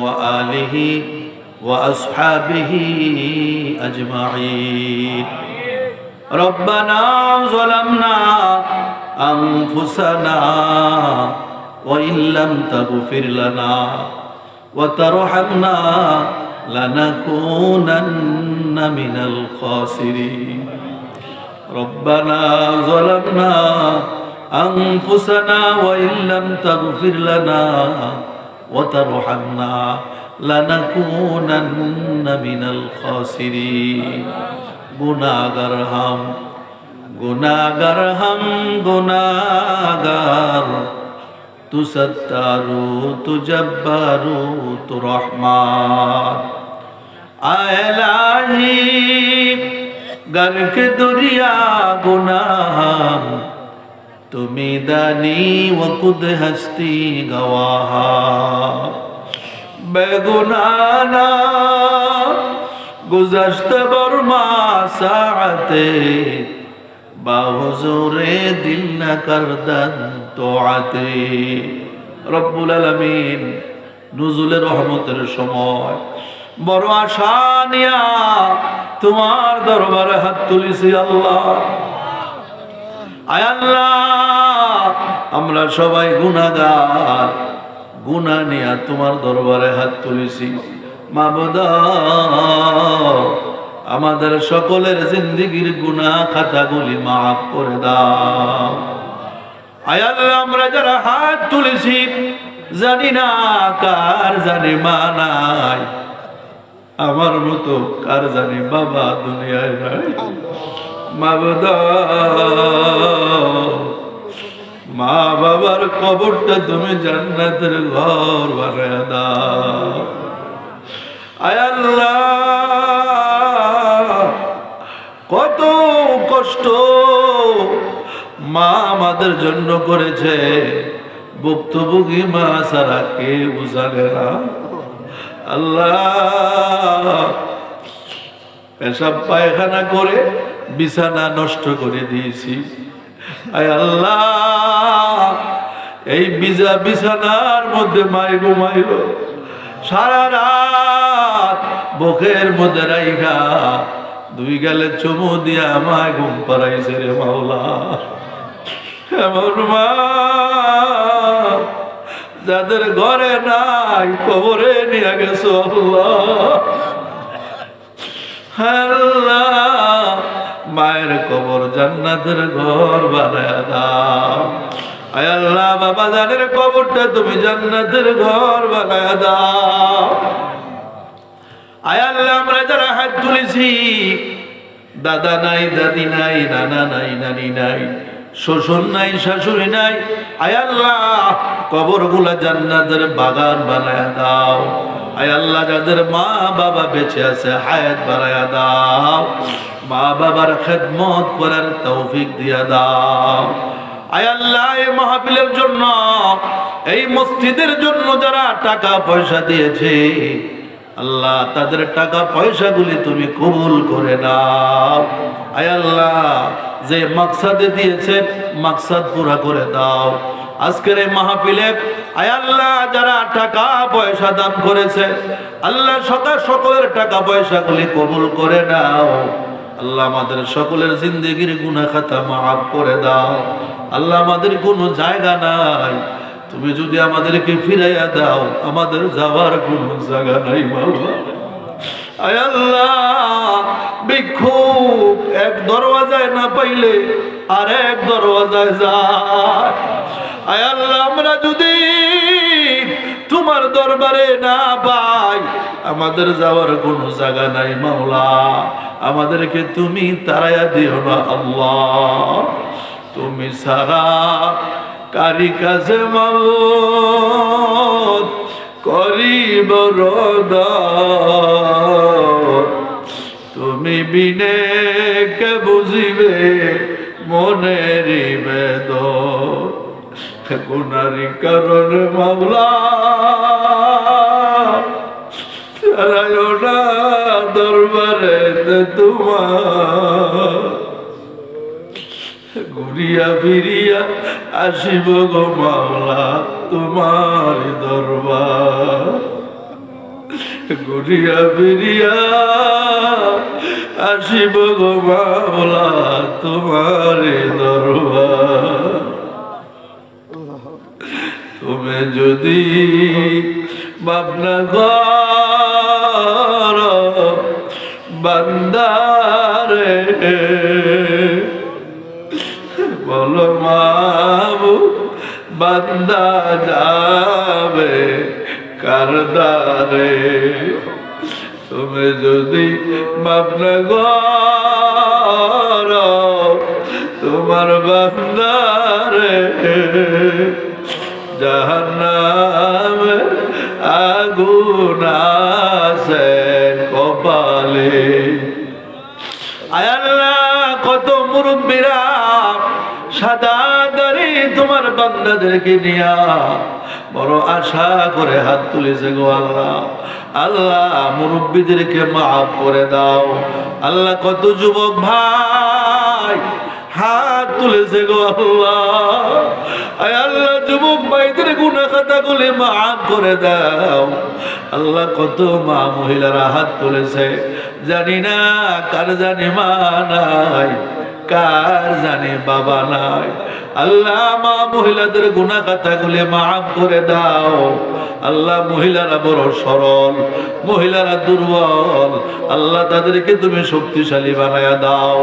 وآله وأصحابه أجمعين ربنا ظلمنا أنفسنا وإن لم تغفر لنا وترحمنا لنكونن من الخاسرين ربنا ظلمنا أنفسنا وإن لم تغفر لنا وترحمنا لنكونن من الخاسرين গুনাগার হাম গুনাগার হাম গুনাগার তু সত্তারু তু জব্বারু তু রহমান আয়লাহি গর্ক দুরিয়া গুনাহাম তুমি দানি ওকুদ হস্তি গওয়াহা। বেগুনানা গুজশত বর্মা বাহুজুরে দিল না করদন তোয়াতে রব্বুল আলামিন নুজুলের রহমতের সময় বড় আশা নিয়া তোমার দরবারে হাত তুলিছি আল্লাহ। আল্লাহ, আমরা সবাই গুনাগার গুনা নিয়া তোমার দরবারে হাত তুলেছি। মাবুদা আমাদের সকলের জিন্দিগির গুনা খাতাগুলি মাফ করে দাও। আয় আল্লাহ, আমরা যারা হাত তুলেছি, জানি না কার জানি মা নাই। আমার মতো কার জানি বাবা দুনিয়ায় নাই। মাবুদা বাবার কবরটা তুমি জান্নাতের ঘর বানায় দাও। কত কষ্ট মা আমাদের জন্য করেছে। ভুক্তভোগী মা সারা কে জানে না। আল্লাহ, পেশাব পায়খানা করে বিছানা নষ্ট করে দিয়েছি। আল্লাহ, এই বিজা বিছানার মধ্যে মাই ঘুমাইল। সারা রাত বুকের মধ্যে রাইখা দুই গেলে চুমু দিয়া আমায় ঘুম পাড়াইছে রে মাওলা। এমন মা যাদের ঘরে নাই কবরে নিয়ে গেছো আল্লাহ। আল্লাহ মায়ের কবর জান্নাতের ঘর বানায় দাও। আল্লাহ, বাবা জানের কবরটা তুমি জান্নাতের ঘর বানায় দাও। আল্লাহ, আমরা যারা হাত তুলেছি, দাদা নাই, দাদি নাই, নানা নাই, নানি নাই, শ্বশুর নাই, শাশুড়ি নাই আল্লাহ কবরগুলা জান্নাতের বাগান বানায় দাও। আল্লাহ, যাদের মা বাবা বেঁচে আছে, হায়াত বাড়ায়া দাও। মা বাবার খেদমত করার তৌফিক দিয়া দাও। আয় আল্লাহ, এই মাহফিলের জন্য, এই মসজিদের জন্য যারা টাকা পয়সা দিয়েছে, আল্লাহ তাদের টাকা পয়সাগুলি তুমি কবুল করে নাও। আয় আল্লাহ, যে মাকসাদে দিয়েছে, মাকসাদ পুরা করে দাও। আজকের এই মাহফিলে, আয় আল্লাহ, যারা টাকা পয়সা দান করেছে, আল্লাহ সদা সকলের টাকা পয়সাগুলি কবুল করে নাও। আল্লাহ আমাদের সকলের জিন্দগির গুনা খাতা মাফ করে দাও। আল্লাহ আমাদের কোনো জায়গা নাই। তুমি যদি আমাদেরকে ফিরাইয়া দাও, আমাদের যাওয়ার কোনো জায়গা নাই বাবা এক দরওয়াজায় না পাইলে আর এক দরওয়াজায় যায়। আয় আল্লাহ, আমরা যদি দরবারে না পাই আমাদের যাওয়ার কোনো জায়গা নাই মাওলা। আমাদেরকে তুমি তারাইয়া দিও না আল্লাহ। তুমি সারা কারি কাছে মাবুদ করিব তুমি বিনে কে বুঝিবে মনের বেদ গুনারি কারণে মামলা চারায়না দরবারে তোমার। ঘুরিয়া ফিরিয়া আসিব গো মাওলা তোমার দরবার। ঘুরিয়া ফিরিয়া আসিব গো মাওলা তোমারে দরবার। তুমি যদি ভাবনা কর বান্দারে। বলো মাবু বান্দা যাবে কারদারে তুমি যদি ভাবনা কর তোমার বান্দারে জাহান্নাম আগুন আয়াল্লাহ কত মুরব্বীরা সাদা দাড়ি তোমার বান্দাদেরকে নিয়া বড় আশা করে হাত তুলেছে গো আল্লাহ। আল্লাহ, মুরব্বীদেরকে মাফ করে দাও। আল্লাহ, কত যুবক ভাই হাত তুলেছে গো আল্লাহ। আয় আল্লাহ, যুবক ভাইদের গুনা খাতা গুলি মাফ করে দাও। আল্লাহ কত মা মহিলারা হাত তুলেছে। জানি না কার জানি মা নাই, কার জানে বাবা নাই। আল্লাহ মা মহিলাদের গুণা কথা গুলি মাফ করে দাও। আল্লাহ মহিলারা বড় সরল, মহিলারা দুর্বল। আল্লাহ তাদেরকে তুমি শক্তিশালী বানায়া দাও,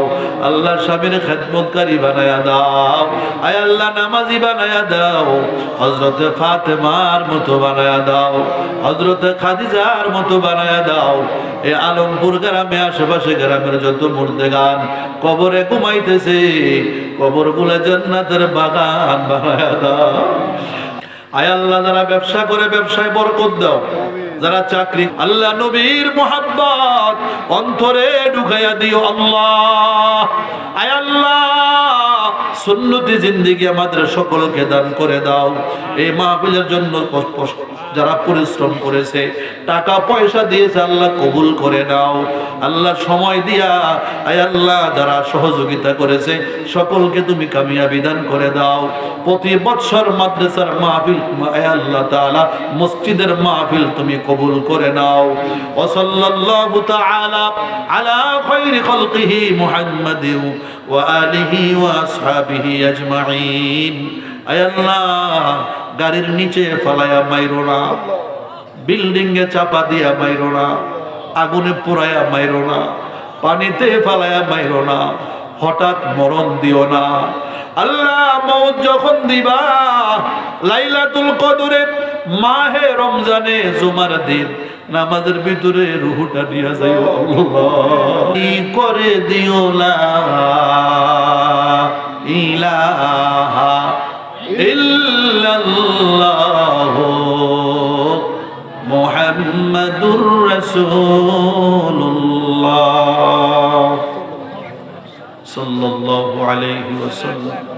আল্লাহ স্বামীর খেদমতকারী বানায়া দাও, আয় আল্লাহ নামাজি বানায়া দাও হজরতে ফাতেমার মতো বানায়া দাও হজরতে খাদিজার মতো বানায়া দাও। এ আলমপুর গ্রামে, আশেপাশে গ্রামের যত মুর্দে গান কবরে ঘুমাইতেছে কবরগুলা জান্নাতের বাগান বানায়া দাও। আয় আল্লাহ, যারা ব্যবসা করে, ব্যবসায় বরকত দাও। যারা চাকরি, আল্লাহ নবীর মোহাব্বত অন্তরে ঢুকাইয়া দিও আল্লাহ। আয় আল্লাহ সুন্নতি জিন্দিগি আমাদের সকলকে দান করে দাও। এই মাহফিলের জন্য যারা পরিশ্রম করেছে, টাকা পয়সা দিয়েছে আল্লাহ কবুল করে নাও। আল্লাহ সময় দিয়া আয় আল্লাহ যারা সহযোগিতা করেছে, সকলকে তুমি কামিয়াবি দান করে দাও। প্রতি বৎসর মাদ্রাসার মাহফিল, আয় আল্লাহ তাআলা মসজিদের মাহফিল তুমি কবুল করে নাও। ও সাল্লাল্লাহু তাআলা আলা খায়রি খালকিহি মুহাম্মাদিন ওয়া আলিহি ওয়া আসহাবিহি আজমাইন। আল্লাহ, গাড়ির নিচে ফালায়া মাইরো না। বিল্ডিং এ চাপা দিয়া মাইরো না। আগুনে পোড়ায়া মাইরো না। পানিতে ফালায়া মাইরো না। হঠাৎ মরণ দিও না। আল্লাহ মৌত যখন দিবা, লাইলাতুল কদরে মাহে রমজানে জুমার দিন নামাজের ভিতরে রুহুটা নিয়ে যাইও করে দিও লা সাল্লাল্লাহু আলাইহি ওয়াসাল্লাম।